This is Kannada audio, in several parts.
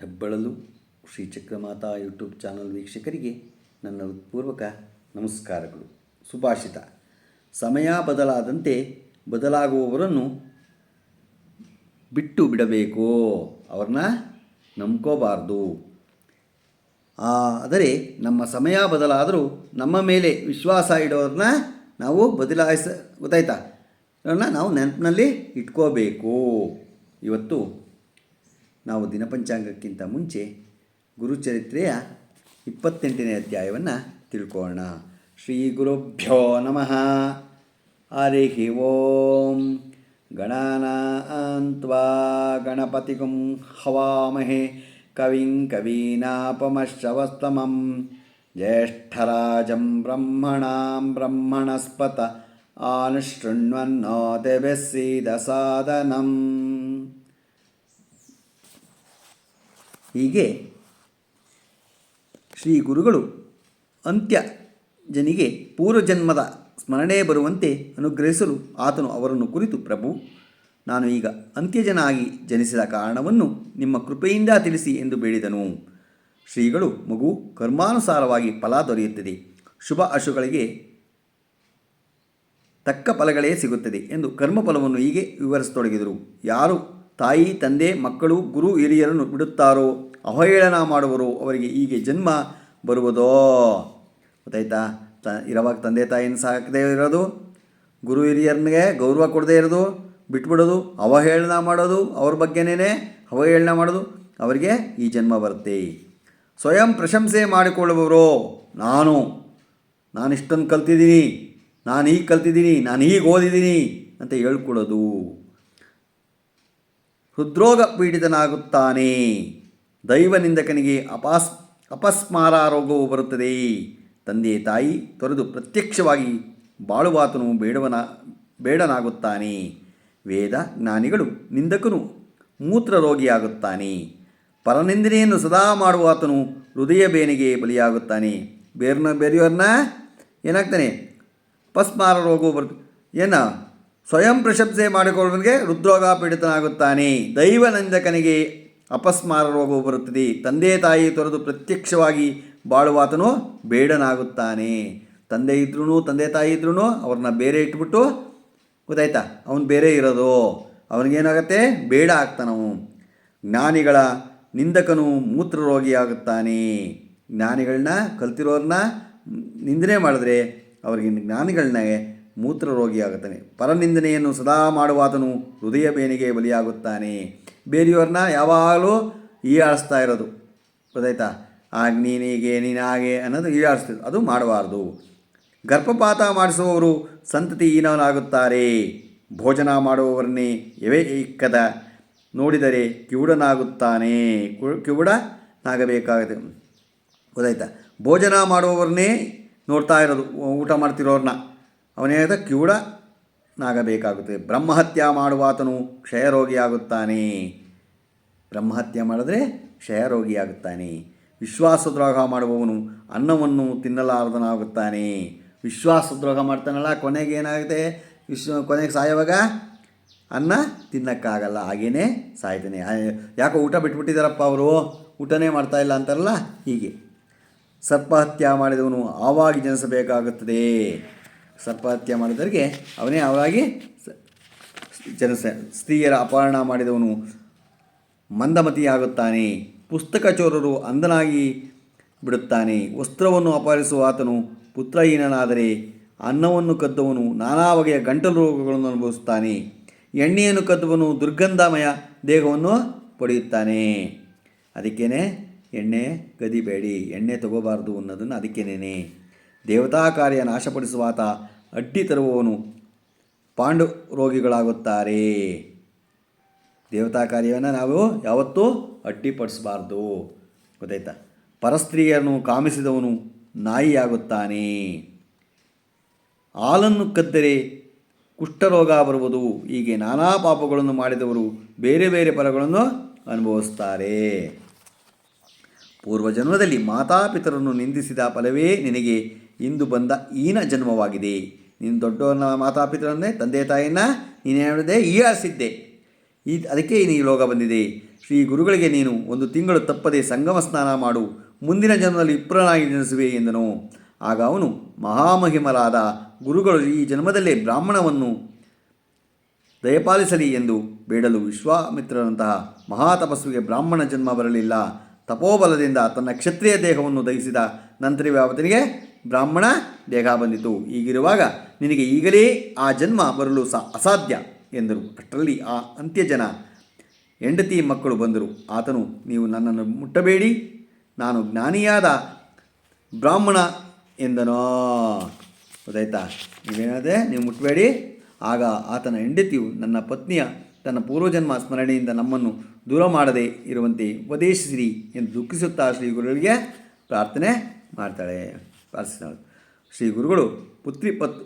ಹೆಬ್ಬಳಲು ಶ್ರೀ ಚಕ್ರಮಾತಾ ಯೂಟ್ಯೂಬ್ ಚಾನಲ್ ವೀಕ್ಷಕರಿಗೆ ನನ್ನ ಹೃತ್ಪೂರ್ವಕ ನಮಸ್ಕಾರಗಳು. ಸುಭಾಷಿತ. ಸಮಯ ಬದಲಾದಂತೆ ಬದಲಾಗುವವರನ್ನು ಬಿಟ್ಟು ಬಿಡಬೇಕು? ಅವ್ರನ್ನ ನಂಬ್ಕೋಬಾರ್ದು. ಆದರೆ ನಮ್ಮ ಸಮಯ ಬದಲಾದರೂ ನಮ್ಮ ಮೇಲೆ ವಿಶ್ವಾಸ ಇಡೋರನ್ನ ನಾವು ಬದಲಾಯಿಸ, ಗೊತ್ತಾಯ್ತಾ? ಅವ್ರನ್ನ ನಾವು ನೆನಪಿನಲ್ಲಿ ಇಟ್ಕೋಬೇಕು. ಇವತ್ತು ನಾವು ದಿನಪಂಚಾಂಗಕ್ಕಿಂತ ಮುಂಚೆ ಗುರುಚರಿತ್ರೆಯ ಇಪ್ಪತ್ತೆಂಟನೇ ಅಧ್ಯಾಯವನ್ನು ತಿಳ್ಕೊಳ್ಳೋಣ ಶ್ರೀ ಗುರುಭ್ಯೋ ನಮಃ ಹರಿ ಓಂ ಗಣಾನಾನ್ತ್ವಾ ಗಣಪತಿಗುಂ ಹವಾಮಹೆ ಕವಿಂ ಕವೀನಾಪಮಶ್ರವಸ್ತಮಂ ಜ್ಯೇಷ್ಠರಾಜಂ ಬ್ರಹ್ಮಣಾಂ ಬ್ರಹ್ಮಣಸ್ಪತ ಆನುಶೃಣ್ವನ್ನೋತಿಭಿಸ್ಸೀದ ಸಾದನಂ ಹೀಗೆ ಶ್ರೀ ಗುರುಗಳು ಅಂತ್ಯ ಜನಿಗೆ ಪೂರ್ವಜನ್ಮದ ಸ್ಮರಣೆ ಬರುವಂತೆ ಅನುಗ್ರಹಿಸಲು ಆತನು ಅವರನ್ನು ಕುರಿತು, ಪ್ರಭು, ನಾನು ಈಗ ಅಂತ್ಯಜನಾಗಿ ಜನಿಸಿದ ಕಾರಣವನ್ನು ನಿಮ್ಮ ಕೃಪೆಯಿಂದ ತಿಳಿಸಿ ಎಂದು ಬೇಡಿದನು. ಶ್ರೀಗಳು ಮಗು ಕರ್ಮಾನುಸಾರವಾಗಿ ಫಲ ದೊರೆಯುತ್ತದೆ. ಶುಭ ಅಶುಗಳಿಗೆ ತಕ್ಕ ಫಲಗಳೇ ಸಿಗುತ್ತದೆ ಎಂದು ಕರ್ಮಫಲವನ್ನು ಹೀಗೆ ವಿವರಿಸತೊಡಗಿದರು. ಯಾರು ತಾಯಿ, ತಂದೆ, ಮಕ್ಕಳು, ಗುರು ಹಿರಿಯರನ್ನು ಬಿಡುತ್ತಾರೋ? ಅವಹೇಳನ ಮಾಡುವರು? ಅವರಿಗೆ ಹೀಗೆ ಜನ್ಮ ಬರುವುದೋ? ಗೊತ್ತಾಯ್ತಾ? ತ, ಇರುವಾಗ ತಂದೆ ತಾಯಿನ ಸಾಕದೇ ಇರೋದು, ಗುರು ಹಿರಿಯರಿಗೆ ಗೌರವ ಕೊಡದೇ ಇರೋದು, ಬಿಟ್ಬಿಡೋದು, ಅವಹೇಳನ ಮಾಡೋದು, ಅವ್ರ ಬಗ್ಗೆನೇ ಅವಹೇಳನ ಮಾಡೋದು, ಅವರಿಗೆ ಈ ಜನ್ಮ ಬರುತ್ತೆ. ಸ್ವಯಂ ಪ್ರಶಂಸೆ ಮಾಡಿಕೊಳ್ಳುವವರು? ನಾನು. ನಾನು ಇಷ್ಟೊಂದು ಕಲ್ತಿದ್ದೀನಿ. ನಾನು ಹೀಗೆ ಕಲ್ತಿದ್ದೀನಿ. ನಾನು ಹೀಗೆ ಓದಿದ್ದೀನಿ. ಅಂತ ಹೇಳ್ಕೊಡೋದು ಹೃದ್ರೋಗ ಪೀಡಿತನಾಗುತ್ತಾನೆ ದೈವನಿಂದಕನಿಗೆ ಅಪಾಸ್, ಅಪಸ್ಮಾರ ರೋಗವು ಬರುತ್ತದೆ. ತಂದೆ ತಾಯಿ ತೊರೆದು ಪ್ರತ್ಯಕ್ಷವಾಗಿ ಬಾಳುವಾತನು ಬೇಡವನ, ಬೇಡನಾಗುತ್ತಾನೆ. ವೇದ ಜ್ಞಾನಿಗಳು ನಿಂದಕನು ಮೂತ್ರ ರೋಗಿಯಾಗುತ್ತಾನೆ ಪರನಿಂದನೆಯನ್ನು ಸದಾ ಮಾಡುವಾತನು ಹೃದಯ ಬೇನೆಗೆ ಬಲಿಯಾಗುತ್ತಾನೆ. ಬೇರ್ನ ಬೇರೆಯವ್ರನ್ನ ಏನಾಗ್ತಾನೆ? ಅಪಸ್ಮಾರ ರೋಗವು ಬರುತ್ತೆ, ಏನ? ಸ್ವಯಂ ಪ್ರಶಂಸೆ ಮಾಡಿಕೊಳ್ಳುವನಿಗೆ ಹೃದ್ರೋಗ ಪೀಡಿತನಾಗುತ್ತಾನೆ ದೈವನಂದಕನಿಗೆ ಅಪಸ್ಮಾರ ರೋಗವು ಬರುತ್ತದೆ. ತಂದೆ ತಾಯಿ ತೊರೆದು ಪ್ರತ್ಯಕ್ಷವಾಗಿ ಬಾಳುವಾತನು ಬೇಡನಾಗುತ್ತಾನೆ. ತಂದೆ ಇದ್ರೂ ತಂದೆ ತಾಯಿ ಇದ್ರೂ ಅವ್ರನ್ನ ಬೇರೆ ಇಟ್ಬಿಟ್ಟು ಗೊತ್ತಾಯ್ತಾ? ಅವನು ಬೇರೆ ಇರೋದು. ಅವನಿಗೇನಾಗತ್ತೆ? ಬೇಡ ಆಗ್ತಾನವು ಜ್ಞಾನಿಗಳ ನಿಂದಕನು ಮೂತ್ರರೋಗಿಯಾಗುತ್ತಾನೆ. ಜ್ಞಾನಿಗಳನ್ನ ಕಲ್ತಿರೋರನ್ನ ನಿಂದನೆ ಮಾಡಿದ್ರೆ ಅವ್ರಿಗೆ ಜ್ಞಾನಿಗಳನ್ನ ಮೂತ್ರ ರೋಗಿಯಾಗುತ್ತಾನೆ ಪರನಿಂದನೆಯನ್ನು ಸದಾ ಮಾಡುವಾತನು ಹೃದಯ ಬೇನಿಗೆ ಬಲಿಯಾಗುತ್ತಾನೆ. ಬೇರೆಯವ್ರನ್ನ ಯಾವಾಗಲೂ ಈಯಾಡಿಸ್ತಾ ಇರೋದು. ಗೊತ್ತಾಯ್ತಾ? ಆಗ ನೀನೀಗೆ, ನೀನಾಗೆ ಅನ್ನೋದು ಈಡಾಡಿಸ್ತಿದ್ರು ಅದು ಮಾಡಬಾರ್ದು. ಗರ್ಭಪಾತ ಮಾಡಿಸುವವರು ಸಂತತಿಹೀನವನಾಗುತ್ತಾರೆ ಭೋಜನ ಮಾಡುವವರನ್ನೇ ಎವೆ ಇಕ್ಕದ? ನೋಡಿದರೆ ಕಿವುಡನಾಗುತ್ತಾನೆ. ಕಿವುಡನಾಗಬೇಕಾಗುತ್ತೆ ಗೊತ್ತಾಯ್ತಾ? ಭೋಜನ ಮಾಡುವವರನ್ನೇ ನೋಡ್ತಾ ಇರೋದು. ಊಟ ಮಾಡ್ತಿರೋರನ್ನ ಅವನೇದ ಕಿವುಡನಾಗಬೇಕಾಗುತ್ತದೆ ಬ್ರಹ್ಮಹತ್ಯ ಮಾಡುವಾತನು ಕ್ಷಯರೋಗಿಯಾಗುತ್ತಾನೆ. ಬ್ರಹ್ಮಹತ್ಯೆ ಮಾಡಿದ್ರೆ ಕ್ಷಯರೋಗಿಯಾಗುತ್ತಾನೆ. ವಿಶ್ವಾಸದ್ರೋಹ ಮಾಡುವವನು ಅನ್ನವನ್ನು ತಿನ್ನಲಾರದನಾಗುತ್ತಾನೆ. ವಿಶ್ವಾಸದ್ರೋಹ ಮಾಡ್ತಾನಲ್ಲ, ಕೊನೆಗೆ ಏನಾಗುತ್ತೆ? ವಿಶ್ವ, ಕೊನೆಗೆ ಸಾಯುವಾಗ ಅನ್ನ ತಿನ್ನಕ್ಕಾಗಲ್ಲ, ಹಾಗೇನೇ ಸಾಯ್ತಾನೆ. ಯಾಕೋ ಊಟ ಬಿಟ್ಬಿಟ್ಟಿದ್ದಾರಪ್ಪ ಅವರು? ಊಟನೇ ಮಾಡ್ತಾಯಿಲ್ಲ ಅಂತಾರಲ್ಲ? ಹೀಗೆ. ಸರ್ಪಹತ್ಯ ಮಾಡಿದವನು ಆವಾಗಿ ಜನಿಸಬೇಕಾಗುತ್ತದೆ. ಸರ್ಪಹತ್ಯ ಮಾಡಿದವರಿಗೆ ಅವನೇ ಅವಾಗಿ ಜನ ಸ್ತ್ರೀಯರ ಅಪಹರಣ ಮಾಡಿದವನು ಮಂದಮತಿಯಾಗುತ್ತಾನೆ. ಪುಸ್ತಕ ಚೋರರು ಅಂದನಾಗಿ ಬಿಡುತ್ತಾನೆ. ವಸ್ತ್ರವನ್ನು ಅಪಹರಿಸುವ ಆತನು ಪುತ್ರಹೀನನಾದರೆ ಅನ್ನವನ್ನು ಕದ್ದವನು ನಾನಾ ಬಗೆಯ ಗಂಟಲು ರೋಗಗಳನ್ನು ಅನುಭವಿಸುತ್ತಾನೆ. ಎಣ್ಣೆಯನ್ನು ಕದ್ದವನು ದುರ್ಗಂಧಮಯ ದೇಹವನ್ನು ಪಡೆಯುತ್ತಾನೆ. ಅದಕ್ಕೇನೆ ಎಣ್ಣೆ ಗದಿಬೇಡಿ, ಎಣ್ಣೆ ತಗೋಬಾರ್ದು ಅನ್ನೋದನ್ನು ಅದಕ್ಕೇನೆ ದೇವತಾ ಕಾರ್ಯ ನಾಶಪಡಿಸುವಾತ ಅಡ್ಡಿ ತರುವವನು ಪಾಂಡು ರೋಗಿಗಳಾಗುತ್ತಾರೆ. ದೇವತಾ ಕಾರ್ಯವನ್ನು ನಾವು ಯಾವತ್ತೂ ಅಡ್ಡಿಪಡಿಸಬಾರ್ದು. ಗೊತ್ತಾಯ್ತಾ? ಪರಸ್ತ್ರೀಯರನ್ನು ಕಾಮಿಸಿದವನು ನಾಯಿಯಾಗುತ್ತಾನೆ. ಹಾಲನ್ನು ಕದ್ದರೆ ಕುಷ್ಠರೋಗ ಬರುವುದು. ಹೀಗೆ ನಾನಾ ಪಾಪಗಳನ್ನು ಮಾಡಿದವರು ಬೇರೆ ಬೇರೆ ಫಲಗಳನ್ನು ಅನುಭವಿಸ್ತಾರೆ ಪೂರ್ವಜನ್ಮದಲ್ಲಿ ಮಾತಾಪಿತರನ್ನು ನಿಂದಿಸಿದ ಫಲವೇ ನಿನಗೆ ಇಂದು ಬಂದ ಈನ ಜನ್ಮವಾಗಿದೆ. ನೀನು ದೊಡ್ಡವನ ಮಾತಾಪಿತರನ್ನೇ ತಂದೆ ತಾಯಿನ ನೀನು ಹೇಳಿದೆ ಈಯಾಳಿಸಿದ್ದೆ ಈ ಅದಕ್ಕೆ ಈ ಲೋಕ ಬಂದಿದೆ. ಶ್ರೀ ಗುರುಗಳಿಗೆ ನೀನು ಒಂದು ತಿಂಗಳು ತಪ್ಪದೆ ಸಂಗಮ ಸ್ನಾನ ಮಾಡು. ಮುಂದಿನ ಜನ್ಮದಲ್ಲಿ ವಿಪ್ರನಾಗಿ ಜನಿಸುವೆ ಎಂದನು. ಆಗ ಅವನು ಮಹಾಮಹಿಮರಾದ ಗುರುಗಳು ಈ ಜನ್ಮದಲ್ಲೇ ಬ್ರಾಹ್ಮಣವನ್ನು ದಯಪಾಲಿಸಲಿ ಎಂದು ಬೇಡಲು ವಿಶ್ವಾಮಿತ್ರರಂತಹ ಮಹಾತಪಸ್ವಿಗೆ ಬ್ರಾಹ್ಮಣ ಜನ್ಮ ಬರಲಿಲ್ಲ. ತಪೋಬಲದಿಂದ ತನ್ನ ಕ್ಷತ್ರಿಯ ದೇಹವನ್ನು ದಹಿಸಿದ ನಂತರವೇ ಆತನಿಗೆ ಬ್ರಾಹ್ಮಣ ದೇಹ ಬಂದಿತು. ಹೀಗಿರುವಾಗ ನಿನಗೆ ಈಗಲೇ ಆ ಜನ್ಮ ಬರಲು ಸಹ ಅಸಾಧ್ಯ ಎಂದರು. ಅಷ್ಟರಲ್ಲಿ ಆ ಅಂತ್ಯಜನ ಹೆಂಡತಿ ಮಕ್ಕಳು ಬಂದರು. ಆತನು, ನೀವು ನನ್ನನ್ನು ಮುಟ್ಟಬೇಡಿ. ನಾನು ಜ್ಞಾನಿಯಾದ ಬ್ರಾಹ್ಮಣ ಎಂದನೋ. ಗೊತ್ತಾಯ್ತಾ? ನೀವೇನದೆ? ನೀವು ಮುಟ್ಟಬೇಡಿ ಆಗ ಆತನ ಹೆಂಡತಿಯು ನನ್ನ ಪತ್ನಿಯ, ತನ್ನ ಪೂರ್ವಜನ್ಮ ಸ್ಮರಣೆಯಿಂದ ನಮ್ಮನ್ನು ದೂರ ಮಾಡದೆ ಇರುವಂತೆ ಉಪದೇಶಿಸಿರಿ ಎಂದು ದುಃಖಿಸುತ್ತಾ ಶ್ರೀ ಗುರುಗಳಿಗೆ ಪ್ರಾರ್ಥನೆ ಮಾಡ್ತಾಳೆ. ಪ್ರಾರ್ಥಿಸಿದಳು ಶ್ರೀ ಗುರುಗಳು ಪುತ್ರಿ ಪತ್,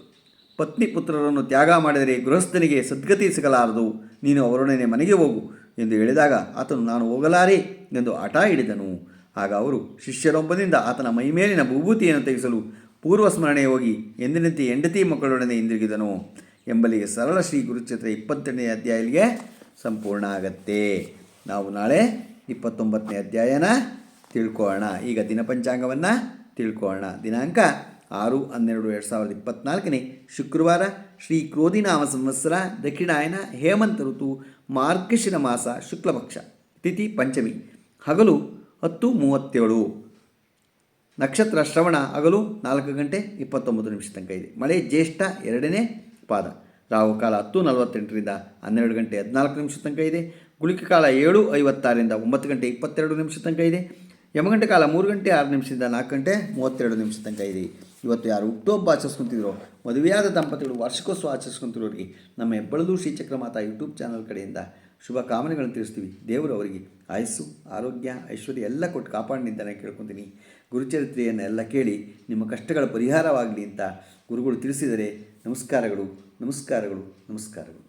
ಪತ್ನಿ ಪುತ್ರರನ್ನು ತ್ಯಾಗ ಮಾಡಿದರೆ ಗೃಹಸ್ಥನಿಗೆ ಸದ್ಗತಿ ಸಿಗಲಾರದು. ನೀನು ಅವರೊಡನೆ ಮನೆಗೆ ಹೋಗು ಎಂದು ಹೇಳಿದಾಗ ಆತನು, ನಾನು ಹೋಗಲಾರೆ ಎಂದು ಹಠ ಹಿಡಿದನು. ಆಗ ಅವರು ಶಿಷ್ಯರೊಬ್ಬನಿಂದ ಆತನ ಮೈಮೇಲಿನ ಭೂಭೂತಿಯನ್ನು ತೆಗೆಸಲು ಪೂರ್ವ ಸ್ಮರಣೆ ಹೋಗಿ, ಎಂದಿನಂತೆ ಹೆಂಡತಿ ಮಕ್ಕಳೊಡನೆ ಹಿಂದಿರುಗಿದನು. ಎಂಬಲ್ಲಿಗೆ ಸರಳ ಶ್ರೀ ಗುರುಚಿತ್ರ ಇಪ್ಪತ್ತೆರಡನೇ ಅಧ್ಯಾಯಕ್ಕೆ ಸಂಪೂರ್ಣ ಆಗತ್ತೆ. ನಾವು ನಾಳೆ ಇಪ್ಪತ್ತೊಂಬತ್ತನೇ ಅಧ್ಯಾಯನ ತಿಳ್ಕೊಳ್ಳೋಣ. ಈಗ ದಿನಪಂಚಾಂಗವನ್ನು ತಿಳ್ಕೊಳ್ಳೋಣ ದಿನಾಂಕ ಆರು ಹನ್ನೆರಡು ಎರಡು ಸಾವಿರದ ಇಪ್ಪತ್ತ್ನಾಲ್ಕನೇ ಶುಕ್ರವಾರ ಶ್ರೀ ಕ್ರೋಧಿನಾಮ ಸಂವತ್ಸರ ದಕ್ಷಿಣಾಯನ ಹೇಮಂತ ಋತು ಮಾರ್ಗಶಿರ ಮಾಸ ಶುಕ್ಲಪಕ್ಷ, ತಿಥಿ ಪಂಚಮಿ, ಹಗಲು ಹತ್ತು ಮೂವತ್ತೇಳು. ನಕ್ಷತ್ರ ಶ್ರವಣ ಹಗಲು ನಾಲ್ಕು ಗಂಟೆ ಇಪ್ಪತ್ತೊಂಬತ್ತು ನಿಮಿಷ ತನಕ ಇದೆ. ಮಳೆ ಜ್ಯೇಷ್ಠ ಎರಡನೇ ಪಾದ. ರಾಹುಕಾಲ ಹತ್ತು ನಲವತ್ತೆಂಟರಿಂದ ಹನ್ನೆರಡು ಗಂಟೆ ಹದಿನಾಲ್ಕು ನಿಮಿಷ ತನಕ ಇದೆ. ಗುಳಿಕೆ ಕಾಲ ಏಳು ಐವತ್ತಾರರಿಂದ ಒಂಬತ್ತು ಗಂಟೆ ಇಪ್ಪತ್ತೆರಡು ನಿಮಿಷ ತನಕ ಇದೆ. ಯಮಗಂಟೆ ಕಾಲ ಮೂರು ಗಂಟೆ ಆರು ನಿಮಿಷದಿಂದ ನಾಲ್ಕು ಗಂಟೆ ಮೂವತ್ತೆರಡು ನಿಮಿಷ ತನಕ ಇದೆ. ಇವತ್ತು ಯಾರು ಹುಟ್ಟುಹಬ್ಬ ಆಚರಿಸ್ಕೊಂತಿದ್ರು, ಮದುವೆಯಾದ ದಂಪತಿಗಳು ವಾರ್ಷಿಕೋತ್ಸವ ಆಚರಿಸ್ಕೊಂತಿರೋರಿಗೆ ನಮ್ಮ ಹೆಬ್ಬಳದು ಶ್ರೀಚಕ್ರ ಮಾತಾ ಯೂಟ್ಯೂಬ್ ಚಾನಲ್ ಕಡೆಯಿಂದ ಶುಭ ಕಾಮನೆಗಳನ್ನು ತಿಳಿಸ್ತೀವಿ. ದೇವರು ಅವರಿಗೆ ಆಯಸ್ಸು, ಆರೋಗ್ಯ, ಐಶ್ವರ್ಯ ಎಲ್ಲ ಕೊಟ್ಟು ಕಾಪಾಡಿನಿಂದಾನೆ ಕೇಳ್ಕೊತೀನಿ. ಗುರುಚರಿತ್ರೆಯನ್ನು ಎಲ್ಲ ಕೇಳಿ ನಿಮ್ಮ ಕಷ್ಟಗಳ ಪರಿಹಾರವಾಗಲಿ ಅಂತ ಗುರುಗಳು ತಿಳಿಸಿದರೆ ನಮಸ್ಕಾರಗಳು ನಮಸ್ಕಾರಗಳು ನಮಸ್ಕಾರಗಳು.